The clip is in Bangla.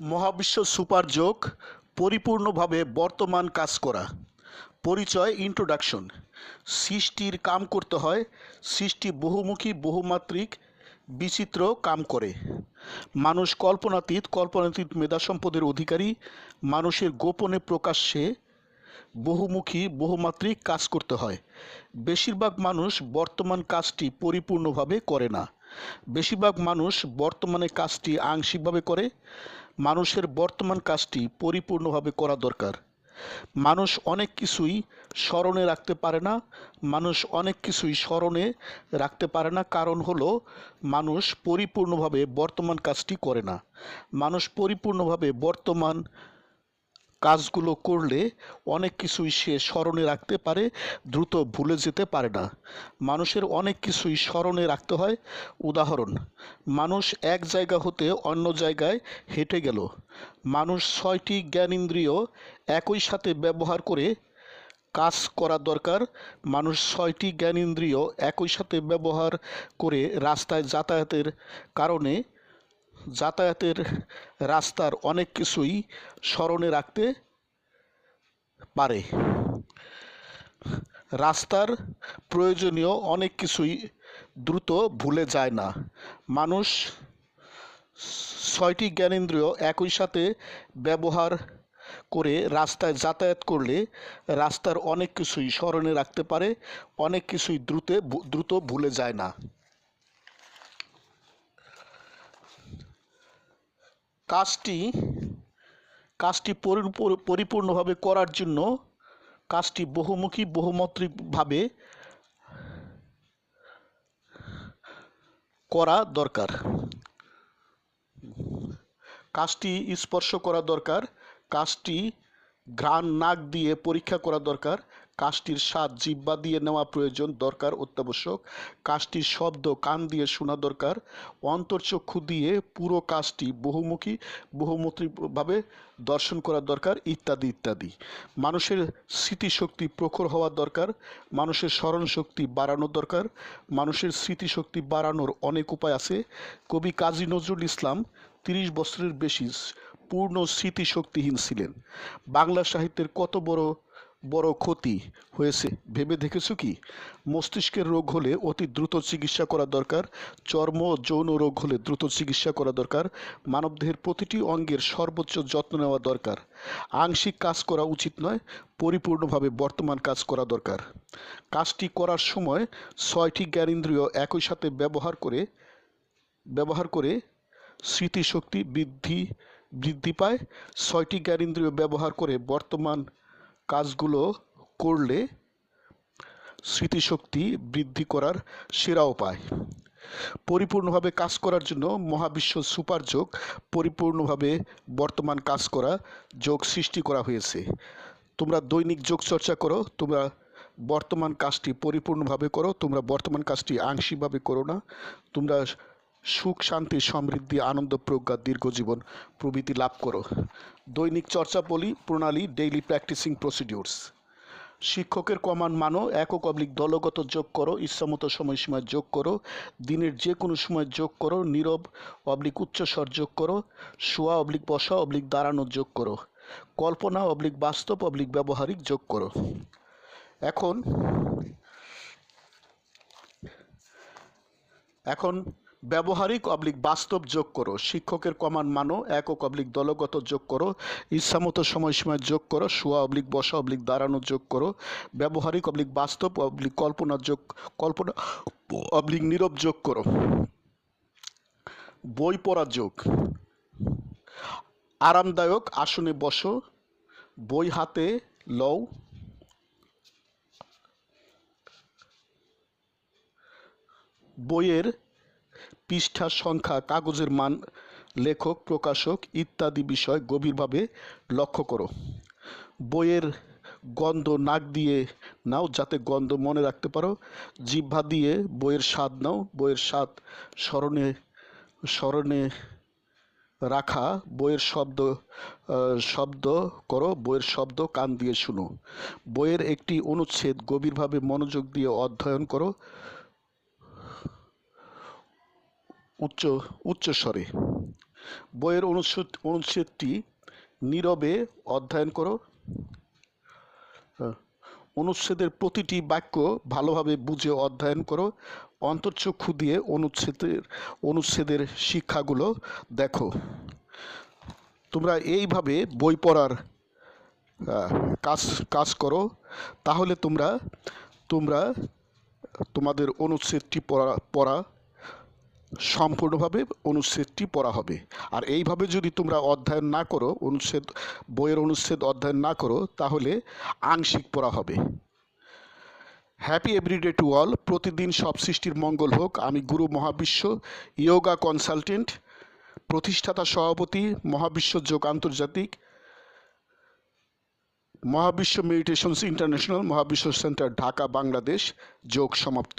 মহাবিশ্ব সুপার যোগ পরিপূর্ণভাবে বর্তমান কাজ করা। পরিচয় ইন্ট্রোডাকশন সৃষ্টির কাম করতে হয়, সৃষ্টি বহুমুখী, বহুমাত্রিক, বিচিত্র কাম করে। মানুষ কল্পনাতীত কল্পনাতীত মেধা সম্পদের অধিকারী, মানুষের গোপনে প্রকাশ্যে বহুমুখী, বহুমাত্রিক কাজ করতে হয়। বেশিরভাগ মানুষ বর্তমান কাজটি পরিপূর্ণভাবে করে না। বেশিরভাগ মানুষ বর্তমানে কাজটি আংশিকভাবে করে মানুষের বর্তমান কাজটি পরিপূর্ণভাবে করা দরকার। মানুষ অনেক কিছুই স্মরণে রাখতে পারে না, মানুষ অনেক কিছুই স্মরণে রাখতে পারে না, কারণ হলো মানুষ পরিপূর্ণভাবে বর্তমান কাজটি করে না। মানুষ পরিপূর্ণভাবে বর্তমান কাজগুলো করলে অনেক কিছুই সে স্মরণে রাখতে পারে, দ্রুত ভুলে যেতে পারে না। মানুষের অনেক কিছুই স্মরণে রাখতে হয়। উদাহরণ, মানুষ এক জায়গা হতে অন্য জায়গায় হেঁটে গেল। মানুষ ছয়টি জ্ঞানেন্দ্রিয় একই সাথে ব্যবহার করে কাজ করা দরকার। মানুষ ছয়টি জ্ঞানেন্দ্রিয় একই সাথে ব্যবহার করে রাস্তায় যাতায়াতের কারণে যাতায়াতের রাস্তার অনেক কিছুই স্মরণে রাখতে পারে। রাস্তার প্রয়োজনীয় অনেক কিছুই দ্রুত ভুলে যায় না। মানুষ ছয়টি জ্ঞানেন্দ্রিয় একই সাথে ব্যবহার করে রাস্তায় যাতায়াত করলে রাস্তার অনেক কিছুই স্মরণে রাখতে পারে, অনেক কিছুই দ্রুত দ্রুত ভুলে যায় না। কাজটি কাজটি পরিপূর্ণভাবে করার জন্য কাজটি বহুমুখী, বহুমাত্রিকভাবে করা দরকার। কাজটি স্পর্শ করা দরকার, কাজটি ঘ্রাণ নাক দিয়ে পরীক্ষা করা দরকার কাজটির স্বাদ জিব্বা দিয়ে নেওয়া প্রয়োজন দরকার অত্যাবশ্যক। কাজটির শব্দ কান দিয়ে শোনা দরকার। অন্তর্চক্ষু দিয়ে পুরো কাজটি বহুমুখী বহুমুখীভাবে দর্শন করা দরকার, ইত্যাদি ইত্যাদি। মানুষের স্মৃতিশক্তি প্রখর হওয়া দরকার। মানুষের স্মরণ শক্তি বাড়ানো দরকার। মানুষের স্মৃতিশক্তি বাড়ানোর অনেক উপায় আছে। কবি কাজী নজরুল ইসলাম তিরিশ বছরের বেশি পূর্ণ স্মৃতিশক্তিহীন ছিলেন। বাংলা সাহিত্যের কত বড় বড় ক্ষতি হয়েছে। ভেবে দেখেছ কি? মস্তিষ্কের রোগ হলে অতি দ্রুত চিকিৎসা করা দরকার। চর্ম যৌন রোগ হলে দ্রুত চিকিৎসা করা দরকার। মানবদেহের প্রতিটি অঙ্গের সর্বোচ্চ যত্ন নেওয়া দরকার। আংশিক কাজ করা উচিত নয়, পরিপূর্ণভাবে বর্তমান কাজ করা দরকার। কাজটি করার সময় ছয়টি জ্ঞানেন্দ্রিয় একই সাথে ব্যবহার করে ব্যবহার করে স্মৃতিশক্তি বৃদ্ধি বৃদ্ধি পায়। ছয়টি জ্ঞানেন্দ্রিয় ব্যবহার করে বর্তমান কাজগুলো করলে স্মৃতিশক্তি বৃদ্ধি করার সেরা উপায় পরিপূর্ণভাবে কাজ করার জন্য মহাবিশ্ব সুপার যোগ, পরিপূর্ণভাবে বর্তমান কাজ করা যোগ সৃষ্টি করা হয়েছে। তোমরা দৈনিক যোগ চর্চা করো, তোমরা বর্তমান কাজটি পরিপূর্ণভাবে করো, তোমরা বর্তমান কাজটি আংশিকভাবে করো না, তোমরা সুখ, শান্তি, সমৃদ্ধি, আনন্দ, প্রজ্ঞা দীর্ঘজীবন প্রভৃতি লাভ করো। দৈনিক চর্চা বলি, প্রণালী ডেইলি প্র্যাকটিসিং প্রসিডিউরস শিক্ষকের কমান্ড মানো, একক অবলিক দলগত যোগ করো, ইচ্ছামতো সময়সীমায় যোগ করো, দিনের যে কোনো সময় যোগ করো, নীরব অবলিক উচ্চস্বর যোগ করো, শোয়া অবলিক বসা অবলিক দাঁড়ানো যোগ করো, কল্পনা অবলিক বাস্তব অবলিক ব্যবহারিক যোগ করো। এখন এখন ব্যবহারিক অবলিক বাস্তব যোগ করো। শিক্ষকের কমান মানো একক অবলিক দলগত যোগ করো, ইচ্ছামতো সময়সীমায় যোগ করো, শোয়া অবলিক, বসা অবলিক, দাঁড়ানো যোগ করো, ব্যবহারিক অবলিক বাস্তব, অবলিক কল্পনা যোগ, কল্পনা অবলিক নীরব যোগ করো। বই পড়া যোগ। আরামদায়ক আসনে বসো, বই হাতে লও। বইয়ের পৃষ্ঠা সংখ্যা, কাগজের মান, লেখক, প্রকাশক ইত্যাদি বিষয় গভীরভাবে লক্ষ্য করো। বইয়ের গন্ধ নাক দিয়ে নাও, যাতে গন্ধ মনে রাখতে পারো। জিহ্বা দিয়ে বইয়ের স্বাদ নাও, বইয়ের স্বাদ স্মরণে স্মরণে রাখা, বইয়ের শব্দ শব্দ করো, বইয়ের শব্দ কান দিয়ে শুনো। বইয়ের একটি অনুচ্ছেদ গভীরভাবে মনোযোগ দিয়ে অধ্যয়ন করো। উচ্চ উচ্চস্বরে বইয়ের অনুচ্ছেদ, অনুচ্ছেদটি নীরবে অধ্যয়ন করো। অনুচ্ছেদের প্রতিটি বাক্য ভালোভাবে বুঝে অধ্যয়ন করো। অন্তর্চক্ষু দিয়ে অনুচ্ছেদের অনুচ্ছেদের শিক্ষাগুলো দেখো। তোমরা এইভাবে বই পড়ার কাজ কাজ করো। তাহলে তোমরা তোমরা তোমাদের অনুচ্ছেদটি পড়া পড়া সম্পূর্ণভাবে অনুচ্ছেদটি পড়া হবে। আর এইভাবে যদি তোমরা অধ্যয়ন না করো, অনুচ্ছেদ, বইয়ের অনুচ্ছেদ অধ্যয়ন না করো, তাহলে আংশিক পড়া হবে। হ্যাপি এভরিডে টু অল প্রতিদিন সব সৃষ্টির মঙ্গল হোক। আমি গুরু মহাবিশ্ব, ইয়োগা কনসালটেন্ট, প্রতিষ্ঠাতা সভাপতি, মহাবিশ্ব যোগ আন্তর্জাতিক, মহাবিশ্ব মেডিটেশনস ইন্টারন্যাশনাল, মহাবিশ্ব সেন্টার ঢাকা, বাংলাদেশ, যোগ সমাপ্ত।